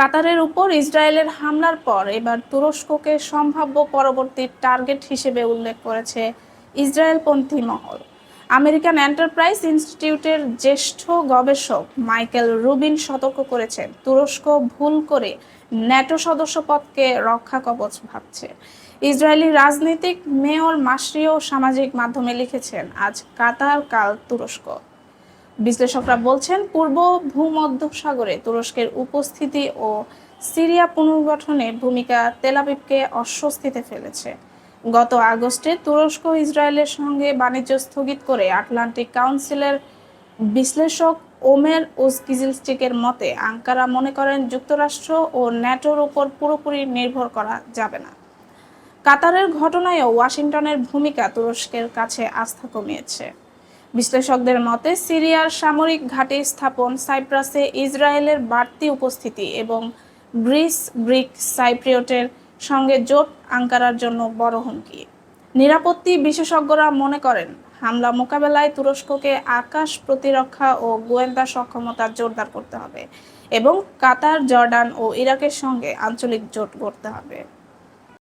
কাতারের উপর ইসরায়েলের হামলার পর এবার তুরস্ককে সম্ভাব্য পরবর্তী টার্গেট হিসেবে উল্লেখ করেছে ইসরায়েলপন্থী মহল। আমেরিকান এন্টারপ্রাইজ ইনস্টিটিউটের জ্যেষ্ঠ গবেষক মাইকেল রুবিন সতর্ক করেছেন, তুরস্ক ভুল করে ন্যাটো সদস্যপদকে রক্ষা কবচ ভাবছে। ইসরায়েলি রাজনীতিক মেয়র মাসরিও সামাজিক মাধ্যমে লিখেছেন, আজ কাতার কাল তুরস্ক। বিশ্লেষকরা বলছেন, পূর্ব ভূমধ্যসাগরে তুরস্কের উপস্থিতি ও সিরিয়া পুনর্গঠনে ভূমিকা তেলাবিবকে অস্বস্তিতে ফেলেছে। গত আগস্টে তুরস্ক ইসরায়েলের সঙ্গে বাণিজ্য স্থগিত করে আটলান্টিক কাউন্সিলের বিশ্লেষক ওমের ওসকিজিলস্টিকের মতে, আঙ্কারা মনে করেন যুক্তরাষ্ট্র ও ন্যাটোর ওপর পুরোপুরি নির্ভর করা যাবে না। কাতারের ঘটনায়ও ওয়াশিংটনের ভূমিকা তুরস্কের কাছে আস্থা কমিয়েছে। বিশ্লেষকদের মতে, সিরিয়ার সামরিক ঘাঁটি স্থাপন সাইপ্রাসে ইসরায়েলের বাড়তি উপস্থিতি এবং গ্রিস, গ্রিক সাইপ্রিয়টের সঙ্গে জোট আঙ্কারার জন্য বড় হুমকি। নিরাপত্তি বিশেষজ্ঞরা মনে করেন, হামলা মোকাবেলায় তুরস্ককে আকাশ প্রতিরক্ষা ও গোয়েন্দা সক্ষমতা জোরদার করতে হবে এবং কাতার, জর্ডান ও ইরাকের সঙ্গে আঞ্চলিক জোট গড়তে হবে।